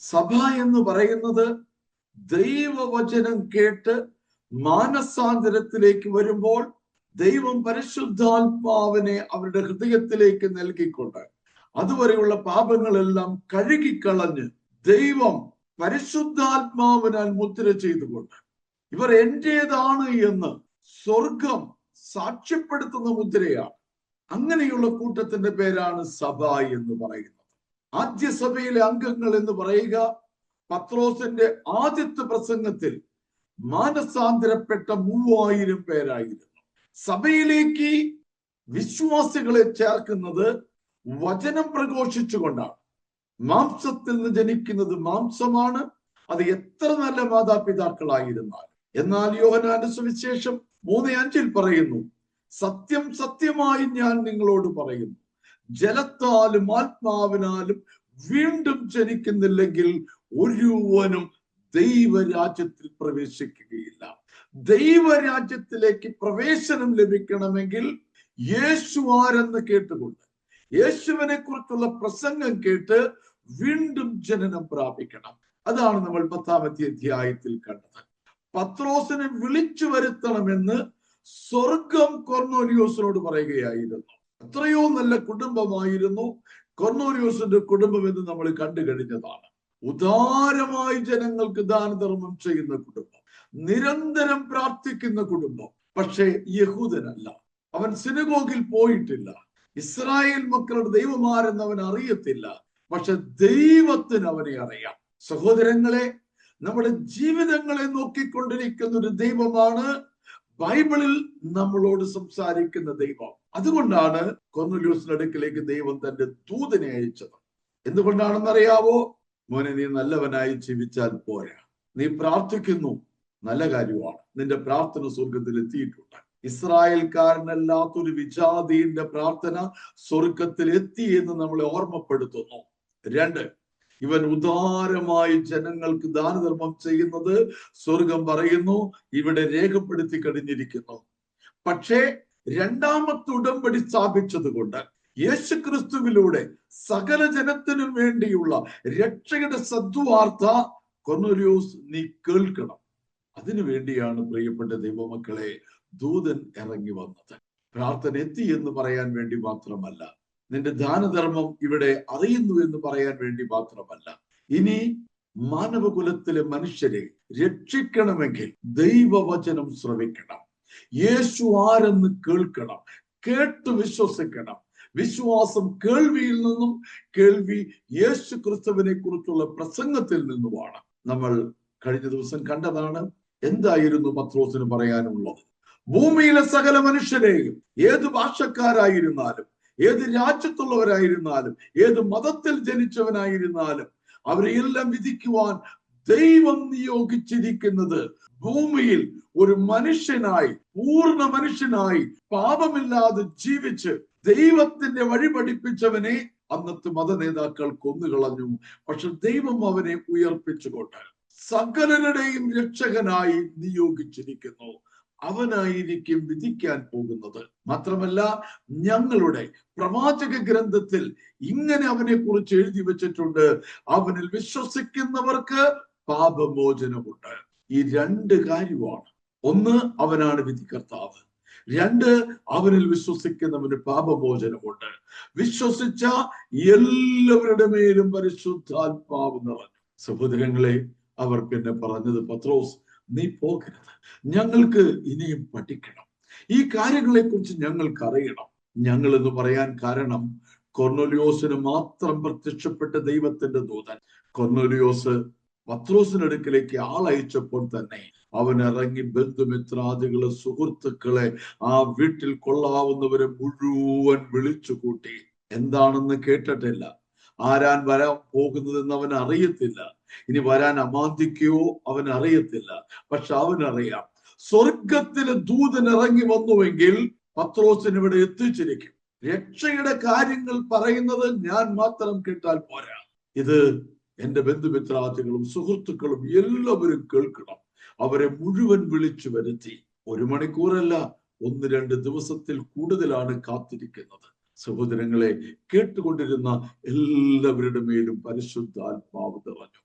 സഭ എന്ന് പറയുന്നത് ദൈവവചനം കേട്ട് മാനസാന്തരത്തിലേക്ക് വരുമ്പോൾ ദൈവം പരിശുദ്ധാത്മാവിനെ അവരുടെ ഹൃദയത്തിലേക്ക് നൽകിക്കൊണ്ട് അതുവരെയുള്ള പാപങ്ങളെല്ലാം കഴുകിക്കളഞ്ഞ് ദൈവം പരിശുദ്ധാത്മാവിനാൽ മുദ്ര ചെയ്തുകൊണ്ട് ഇവർ എന്റേതാണ് എന്ന് സ്വർഗം സാക്ഷ്യപ്പെടുത്തുന്ന മുദ്രയാണ്. അങ്ങനെയുള്ള കൂട്ടത്തിന്റെ പേരാണ് സഭ എന്ന് പറയുന്നത്. ആദ്യ സഭയിലെ അംഗങ്ങൾ എന്ന് പറയുക പത്രോസിന്റെ ആദ്യത്തെ പ്രസംഗത്തിൽ മാനസാന്തരപ്പെട്ട മൂവായിരം പേരായിരുന്നു. സഭയിലേക്ക് വിശ്വാസികളെ ചേർക്കുന്നത് വചനം പ്രഘോഷിച്ചുകൊണ്ടാണ്. മാംസത്തിൽ നിന്ന് ജനിക്കുന്നത് മാംസമാണ്. അത് എത്ര നല്ല മാതാപിതാക്കളായിരുന്നാൽ എന്നാൽ യോഹനാന്റെ സുവിശേഷം മൂന്ന് അഞ്ചിൽ പറയുന്നു സത്യം സത്യമായി ഞാൻ നിങ്ങളോട് പറയുന്നു. ജലത്താലും ആത്മാവിനാലും വീണ്ടും ജനിക്കുന്നില്ലെങ്കിൽ ഒരുവനും ദൈവരാജ്യത്തിൽ പ്രവേശിക്കുകയില്ല. ദൈവരാജ്യത്തിലേക്ക് പ്രവേശനം ലഭിക്കണമെങ്കിൽ യേശു ആരെന്ന് കേട്ടുകൊണ്ട് യേശുവിനെ കുറിച്ചുള്ള പ്രസംഗം കേട്ട് വീണ്ടും ജനനം പ്രാപിക്കണം. അതാണ് നമ്മൾ പത്താമത്തെ അധ്യായത്തിൽ കണ്ടത്. പത്രോസിനെ വിളിച്ചു വരുത്തണമെന്ന് സ്വർഗം കൊർണോലിയോസിനോട് പറയുകയായിരുന്നു. എത്രയോ നല്ല കുടുംബമായിരുന്നു. കൊർണൂരിയോസിന്റെ കുടുംബം എന്ന് നമ്മൾ കണ്ടു കഴിഞ്ഞതാണ് ഉദാരമായി ജനങ്ങൾക്ക് ദാനധർമ്മം ചെയ്യുന്ന കുടുംബം നിരന്തരം പ്രാർത്ഥിക്കുന്ന കുടുംബം പക്ഷേ യഹൂദനല്ല. അവൻ സിനഗോഗിൽ പോയിട്ടില്ല. ഇസ്രായേൽ മക്കളുടെ ദൈവമാരെന്ന് അവൻ അറിയത്തില്ല. പക്ഷെ ദൈവത്തിന് അവനെ അറിയാം. സഹോദരങ്ങളെ നമ്മുടെ ജീവിതങ്ങളെ നോക്കിക്കൊണ്ടിരിക്കുന്ന ഒരു ദൈവമാണ് ബൈബിളിൽ നമ്മളോട് സംസാരിക്കുന്ന ദൈവം. അതുകൊണ്ടാണ് കൊന്നുലൂസിന് അടുക്കിലേക്ക് ദൈവം തന്റെ ദൂതനെ അയച്ചത്. എന്തുകൊണ്ടാണെന്ന് അറിയാവോ മോനെ നീ നല്ലവനായി ജീവിച്ചാൽ പോരാ. നീ പ്രാർത്ഥിക്കുന്നു നല്ല കാര്യമാണ്. നിന്റെ പ്രാർത്ഥന സ്വർഗത്തിൽ എത്തിയിട്ടുണ്ട്. ഇസ്രായേൽക്കാരനല്ലാത്തൊരു വിജാതിന്റെ പ്രാർത്ഥന സ്വർഗത്തിൽ എത്തി എന്ന് നമ്മളെ ഓർമ്മപ്പെടുത്തുന്നു. രണ്ട് ഇവൻ ഉദാരമായി ജനങ്ങൾക്ക് ദാനധർമ്മം ചെയ്യുന്നത് സ്വർഗം പറയുന്നു ഇവിടെ രേഖപ്പെടുത്തി കഴിഞ്ഞിരിക്കുന്നു. പക്ഷേ രണ്ടാമത്തെ ഉടമ്പടി സ്ഥാപിച്ചത് കൊണ്ട് യേശു ക്രിസ്തുവിലൂടെ സകല ജനത്തിനും വേണ്ടിയുള്ള രക്ഷയുടെ സദ്വാർത്ത കൊർണോലിയോസ് നീ കേൾക്കണം. അതിനു വേണ്ടിയാണ് പ്രിയപ്പെട്ട ദൈവമക്കളെ ദൂതൻ ഇറങ്ങി വന്നത്. പ്രാർത്ഥന എത്തി എന്ന് പറയാൻ വേണ്ടി മാത്രമല്ല നിന്റെ ദാനധർമ്മം ഇവിടെ അറിയുന്നു എന്ന് പറയാൻ വേണ്ടി മാത്രമല്ല ഇനി മാനവകുലത്തിലെ മനുഷ്യരെ രക്ഷിക്കണമെങ്കിൽ ദൈവവചനം ശ്രവിക്കണം. യേശു ആരെന്ന് കേൾക്കണം കേട്ട് വിശ്വസിക്കണം. വിശ്വാസം കേൾവിയിൽ നിന്നും കേൾവി യേശു ക്രിസ്തുവിനെ കുറിച്ചുള്ള പ്രസംഗത്തിൽ നിന്നുമാണ്. നമ്മൾ കഴിഞ്ഞ ദിവസം കണ്ടതാണ് എന്തായിരുന്നു പത്രോസിന് പറയാനുള്ളത്? ഭൂമിയിലെ സകല മനുഷ്യരെയും ഏത് ഭാഷക്കാരായിരുന്നാലും ഏത് രാജ്യത്തുള്ളവരായിരുന്നാലും ഏത് മതത്തിൽ ജനിച്ചവനായിരുന്നാലും അവരെയെല്ലാം വിധിക്കുവാൻ ദൈവം നിയോഗിച്ചിരിക്കുന്നത് ഭൂമിയിൽ ഒരു മനുഷ്യനായി പൂർണ മനുഷ്യനായി പാപമില്ലാതെ ജീവിച്ച് ദൈവത്തിന്റെ വഴി പഠിപ്പിച്ചവനെ അന്നത്തെ മത നേതാക്കൾ കൊന്നുകളഞ്ഞു. പക്ഷെ ദൈവം അവനെ ഉയർപ്പിച്ചുകൊണ്ട് സകലരുടെയും രക്ഷകനായി നിയോഗിച്ചിരിക്കുന്നു. അവനായിരിക്കും വിധിക്കാൻ പോകുന്നത്. മാത്രമല്ല ഞങ്ങളുടെ പ്രവാചക ഗ്രന്ഥത്തിൽ ഇങ്ങനെ അവനെ കുറിച്ച് എഴുതി വെച്ചിട്ടുണ്ട്. അവനിൽ വിശ്വസിക്കുന്നവർക്ക് പാപമോചനമുണ്ട് ഈ രണ്ട് കാര്യമാണ്. ഒന്ന് അവനാണ് വിധികർത്താവ്. രണ്ട് അവനിൽ വിശ്വസിക്കുന്നവന് പാപമോചനമുണ്ട് വിശ്വസിച്ച എല്ലാവരുടെ മേലും പരിശുദ്ധാത്മാവ് നിറഞ്ഞു. സഹോദരങ്ങളെ അവർ പിന്നെ പറഞ്ഞത് പത്രോസ് നീ പോകരുത്. ഞങ്ങൾക്ക് ഇനിയും പഠിക്കണം. ഈ കാര്യങ്ങളെ കുറിച്ച് ഞങ്ങൾക്ക് അറിയണം ഞങ്ങൾ എന്ന് പറയാൻ കാരണം കൊർണോലിയോസിന് മാത്രം പ്രത്യക്ഷപ്പെട്ട ദൈവത്തിന്റെ ദൂതൻ. കൊർണോലിയോസ് പത്രോസിനടുക്കിലേക്ക് ആളയച്ചപ്പോൾ തന്നെ അവൻ ഇറങ്ങി ബന്ധുമിത്രാദികളെ സുഹൃത്തുക്കളെ ആ വീട്ടിൽ കൊള്ളാവുന്നവരെ മുഴുവൻ വിളിച്ചു കൂട്ടി. എന്താണെന്ന് കേട്ടിട്ടില്ല. ആരാൻ വരാൻ പോകുന്നതെന്ന് അവൻ അറിയത്തില്ല. ഇനി വരാൻ അമാന്തിക്കയോ അവൻ അറിയത്തില്ല. പക്ഷെ അവൻ അവനറിയാം. സ്വർഗത്തിലെ ദൂതൻ ഇറങ്ങി വന്നുവെങ്കിൽ പത്രോസിന് ഇവിടെ എത്തിച്ചിരിക്കും. രക്ഷയുടെ കാര്യങ്ങൾ പറയുന്നത് ഞാൻ മാത്രം കേട്ടാൽ പോരാ. ഇത് എന്റെ ബന്ധുമിത്രാദികളും സുഹൃത്തുക്കളും എല്ലാവരും കേൾക്കണം. അവരെ മുഴുവൻ വിളിച്ചു വരുത്തി. ഒരു മണിക്കൂറല്ല ഒന്ന് രണ്ട് ദിവസത്തിൽ കൂടുതലാണ് കാത്തിരിക്കുന്നത്. സഹോദരങ്ങളെ കേട്ടുകൊണ്ടിരുന്ന എല്ലാവരുടെ മേലും പരിശുദ്ധാത്മാവ് നിറഞ്ഞു.